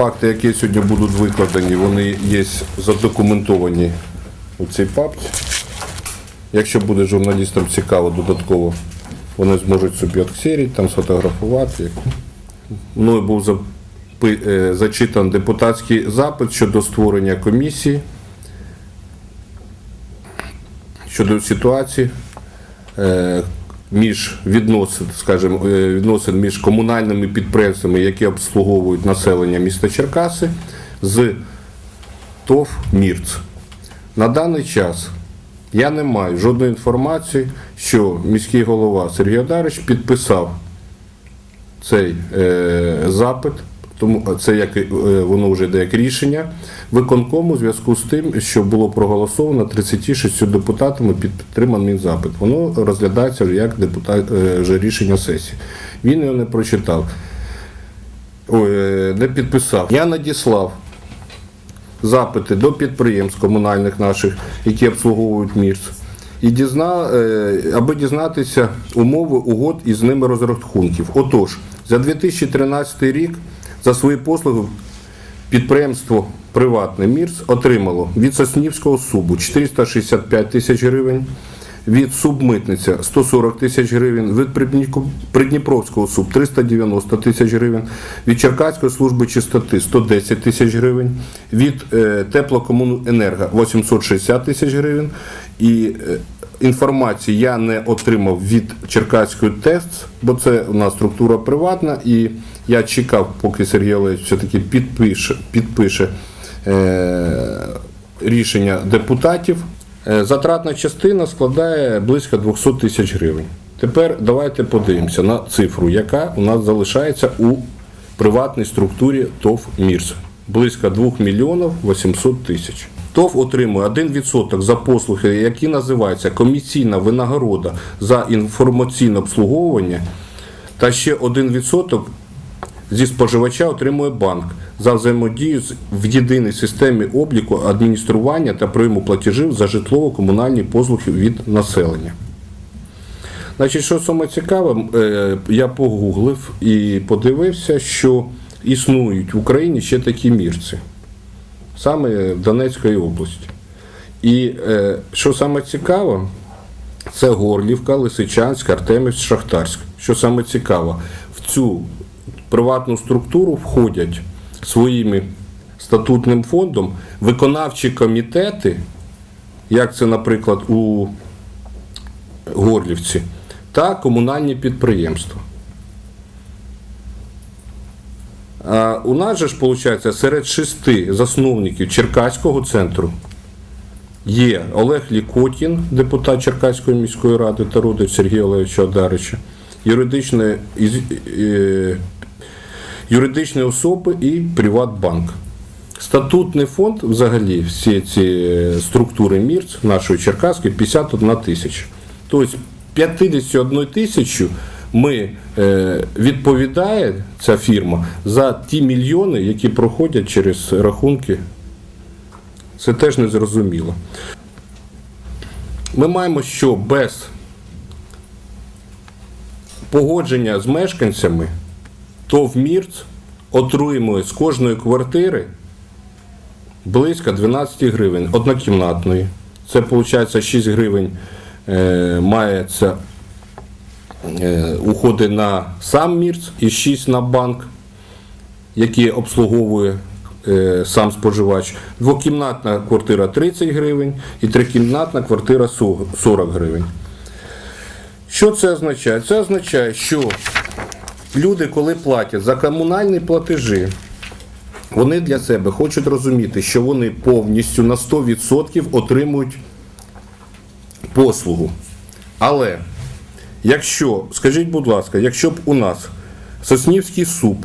Факти, які сьогодні будуть викладені, вони є задокументовані у цій папці. Якщо буде журналістам цікаво додатково, вони зможуть собі відксерити, там сфотографувати. Мною був запи- е, зачитан депутатський запит щодо створення комісії щодо ситуації е, між відносин, скажімо, е, відносин між комунальними підприємствами, які обслуговують населення міста Черкаси, з ТОВ Мірц. На даний час я не маю жодної інформації, що міський голова Сергій Одарич підписав цей е, запит, тому це як е, воно вже йде як рішення виконкому у зв'язку з тим, що було проголосовано 36 депутатами під підтриманий запит. Воно розглядається вже як депутат е, вже рішення сесії. Він його не прочитав, е, не підписав. Я надіслав запити до підприємств комунальних наших, які обслуговують МІРС, і дізна, е, аби дізнатися умови угод із ними розрахунків. Отож, за 2013 рік за свої послуги підприємство приватне МІРС отримало від Соснівського субу 465 тисяч гривень, від субмитниця 140 тисяч гривень, від Придніпровського суб 390 тисяч гривень, від Черкаської служби чистоти 110 тисяч гривень, від е, теплокомуненерго 860 тисяч гривень. І інформації я не отримав від Черкаської ТЕСТ, бо це у нас структура приватна, і я чекав, поки Сергій Олегович все-таки підпише, підпише е, рішення депутатів. Е, Затратна частина складає близько 200 тисяч гривень. Тепер давайте подивимося на цифру, яка у нас залишається у приватній структурі ТОВ МІРС. Близько 2 мільйонів 800 тисяч. ТОВ отримує 1% за послуги, які називаються комісійна винагорода за інформаційне обслуговування, та ще 1% зі споживача отримує банк за взаємодію в єдиній системі обліку адміністрування та прийому платежів за житлово-комунальні послуги від населення. Значить, що саме цікаве, е, я погуглив і подивився, що існують в Україні ще такі мірці, саме Донецької області. І е, що саме цікаво, це Горлівка, Лисичанськ, Артемівськ, Шахтарськ. Що саме цікаво, в цю приватну структуру входять своїми статутним фондом виконавчі комітети, як це, наприклад, у Горлівці, та комунальні підприємства. А у нас же ж, виходить, серед шести засновників Черкаського центру є Олег Лікотін, депутат Черкаської міської ради та родич Сергія Олеговича Одарича, юридичної, е, юридичні особи і Приватбанк. Статутний фонд, взагалі, всі ці структури МІРЦ нашої Черкаської 51 тисяча. Тобто 51 тисячу ми е, відповідає ця фірма за ті мільйони, які проходять через рахунки. Це теж незрозуміло. Ми маємо, що без погодження з мешканцями ТОВ МІРЦ отримує з кожної квартири близько 12 гривень однокімнатної. Це виходить 6 гривень е, мається е, уходи на сам МІРЦ і 6 на банк, який обслуговує е, сам споживач. Двокімнатна квартира 30 гривень і трикімнатна квартира 40 гривень. Що це означає? Це означає, що люди, коли платять за комунальні платежі, вони для себе хочуть розуміти, що вони повністю на 100% отримують послугу. Але якщо, скажіть, будь ласка, якщо б у нас Соснівський суп,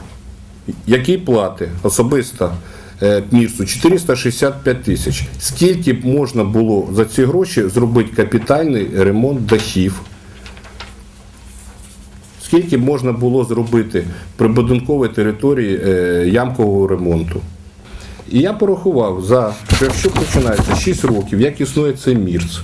який платить особисто е, Мірсу 465 тисяч, скільки б можна було за ці гроші зробити капітальний ремонт дахів? Скільки б можна було зробити прибудинковій території е, ямкового ремонту? І я порахував, за, що якщо починається 6 років, як існує цей МІРЦ,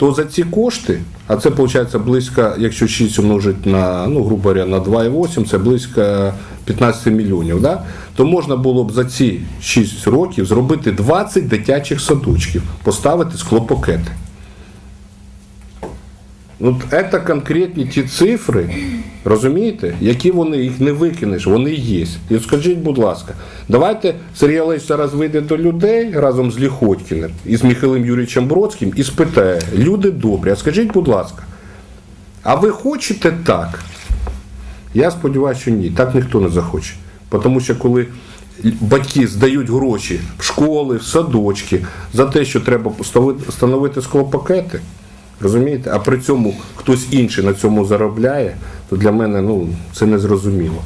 то за ці кошти, а це виходить близько, якщо 6 умножити на, ну, грубо говоря, на 2,8, це близько 15 мільйонів. Да? То можна було б за ці 6 років зробити 20 дитячих садочків, поставити склопакети. От це конкретні ті цифри, розумієте, які вони їх не викинеш, вони є. І скажіть, будь ласка, давайте Сергій Олегович зараз вийде до людей разом з Ліхотькіним і з Михайлом Юрійовичем Бродським і спитає, люди добрі, а скажіть, будь ласка, а ви хочете так? Я сподіваюся, що ні, так ніхто не захоче. Тому що коли батьки здають гроші в школи, в садочки за те, що треба встановити склопакети, розумієте, а при цьому хтось інший на цьому заробляє, то для мене ну, це незрозуміло.